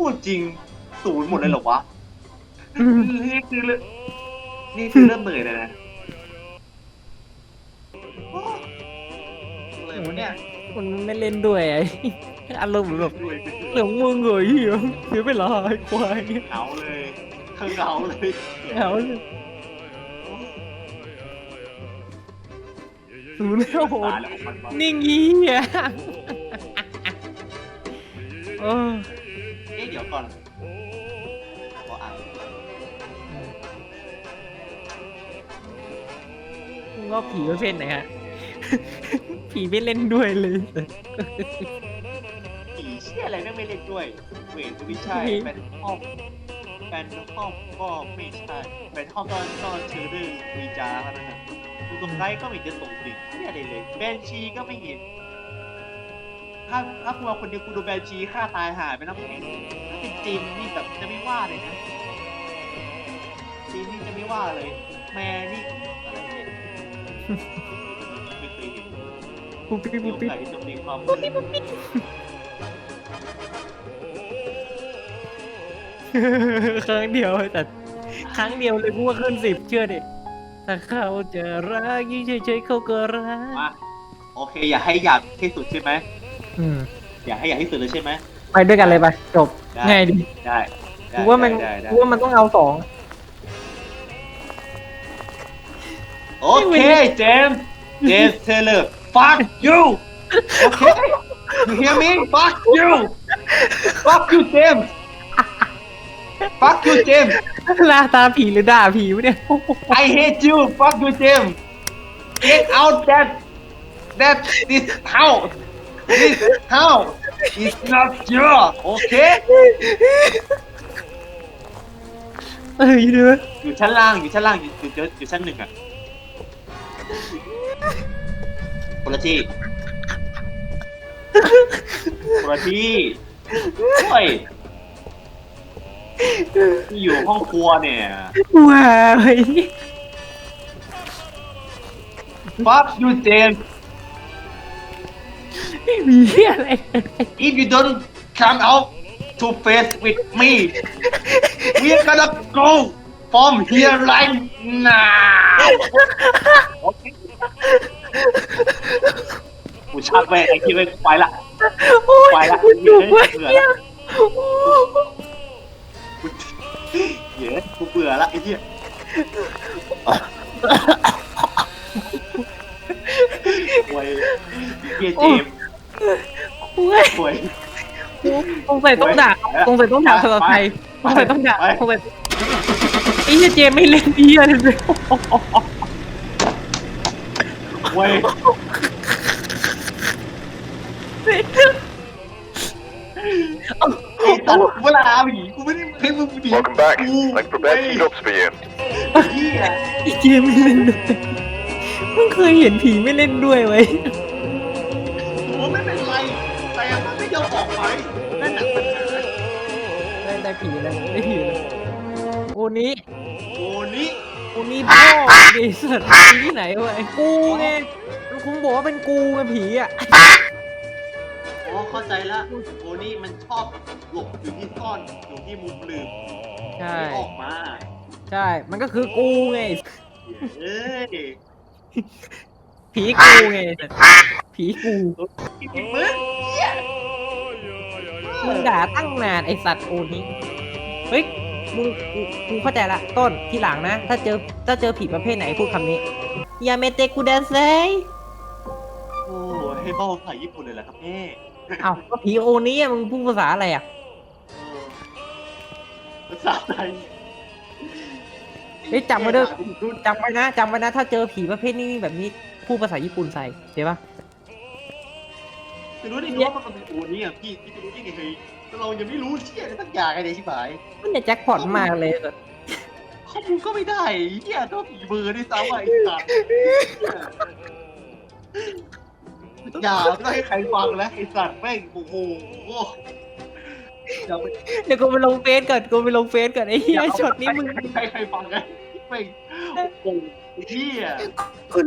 พูดจริงศูนย์หมดเลยเหรอวะอืมนี่คือเรื่องนี่คือเริ่มเหนื่อยเลยนะโอ้อะไรวะเนี่ยมันไม่เล่นด้วยไอ้อารมณ์เหมือนแบบเหลืองมึงเหรอเหี้ยเสียเวลาไอ้ควายเหงาเลยเหงาเลยเอาเลยศูนย์แล้วโหดตายแล้วของมันวะ นิ่งงี้อะเออเอ๊ะเดี๋ยวก่อนขออ่านมึงว่าผีประเภทไหนฮะ ผีไม่เล่นด้วยเลย ผีเชี่ยอะไรไม่งไม่เล่นด้วย เวทก็ไม่ใช่ผีเป็นห้องเป็นห้องก็ไม่ใช่เป็นห้องก็ก็เชื่อเรื่องวิจาร์เท่านั้นนะดูตรงไหนก็ไม่เห็นจะส่งสิ่งที่อะไรเลยแบนชีก็ไม่เห็น ถ้าถ้ากูเอาคนเดียวกูดูแบนชีฆ่าตายหายไปนะมึงถ้าเป็น จีนนี่แบบจะไม่ว่าเลยนะจีนนี่จะไม่ว่าเลย แม่นี่อะไรเนี่ยไม่เคยเห็นปุ๊บปิ๊บมีปุ๊บโอปิ๊บกาสที่จะมีความปุ๊บปิ๊บปุ๊บปิ๊บครั้งเดียวแต่ครั้งเดียวเลยกูว่าขึ้นสิบเชื่อดิถ้าเขาจะรักยิ่งเฉยๆเขาก็รักมาโอเค อย่าให้หยาบที่สุดใช่ไหมอืม อย่าให้หยาบที่สุดเลยใช่ไหมไปด้วยกันเลยไปจบ ได้ง่ายดีได้ได้กูว่ามันได้ได้กูว่ามันต้องเอาสอง โอเคเจมส์เจมส์เทเลอร์ fuck you โอเค you hear me fuck you fuck you เจมส์ fuck you เจมส์ลาตาผีหรือด่าผีวะเนี่ย I hate you fuck you เจมส์ get out that that this house this house is not your okay เอ้ยเด้ออยู่ชั้นล่างอยู่ชั้นล่างอยู่อยู่อยู่อยู่ชั้นหนึ่งอะคนละที่คนละที่เฮ้ยที่อยู่ห้องครัวเนี่ยว้าย Fuck you James ไม่มีอะไร if you don't come out to face with me we're gonna go from here right now โอเคกูชักไปไอ้ที่ไปไปละ โอ้ยไปละ คุณอยู่เว้ยเบื่อเนี่ยละกูเหี้ยกูเบื่อละไอ้เหี้ยโวยไอ้เหี้ยเจมส์ โอ้ยโวยสงสัยต้องด่าไปละสงสัยต้องด่าภาษาไทยไปสงสัยต้องด่าไปสงสัยไอ้เหี้ยเจมไม่เล่นดีอะไรเลยโวยไอ้ตัดเวลาผีกูไม่ได้ให้มึงผี Welcome back. กู I've prepared some jobs for you. เหี้ย ไอ้เจมไม่เล่นด้วยเพิ่งเคยเห็นผีไม่เล่นด้วยไว้ยผม ได้ได้ผีแล้วได้ผีแล้วโอ้นี้โอ้นี่โอ้นี้พ่อดิสัตว์ผีที่ไหนวะไอ้กูไงคุณบอกว่าเป็นกูไงผีอะอ๋อเข้าใจละโอ้นี่มันชอบหลบอยู่ที่ซ่อนอยู่ที่มุมลืมใช่ไม่ออกมาใช่ มันก็คือกูไง เอ้ยผีกูไงผีกูกินมึงเหี้ย มึงด่าตั้งนานไอสัตว์โอนี้เฮ้ยมึงกูกูเข้าใจละต้นทีหลังนะ ถ้าเจอถ้าเจอผีประเภทไหนพูดคำนี้ยาเมเตกูเดเซยโอ้ให้เบ้าภาษาญี่ปุ่นเลยเหรอครับแม่เอ้าก็ผีโอนี้อะมึงพูดภาษาอะไรอะเออภาษาไทยเฮ้ยจำไว้เด้อจำไว้นะจำไว้นะ ถ้าเจอผีประเภทนี้แบบนี้พูดภาษาญี่ปุ่นใส่เห็นปะ จะรู้ได้ไงว่ามันเป็นโอ้นี่อะพี่พี่จะรู้ได้ไงเฮ้ยแต่เรายังไม่รู้เชี่ยอะไรสักอย่างไงเลยชิบหายมันเนี่ยแจ็คพอตมากเลยแบบข้อมูลก็ไม่ได้เหี้ยต้องผีเบอร์ด้วยซ้ำอะไอ้สัตว์อย่าไม่ให้ใครฟังแล้วไอ้สัตว์แม่งโอ้โหอย่าไปเดี๋ยวกูไปลงเฟซก่อนกูไปลงเฟซก่อนไอ้เหี้ยช็อตนี้มึงใครใครฟังไงแม่งโอ้โหเหี้ยคุณ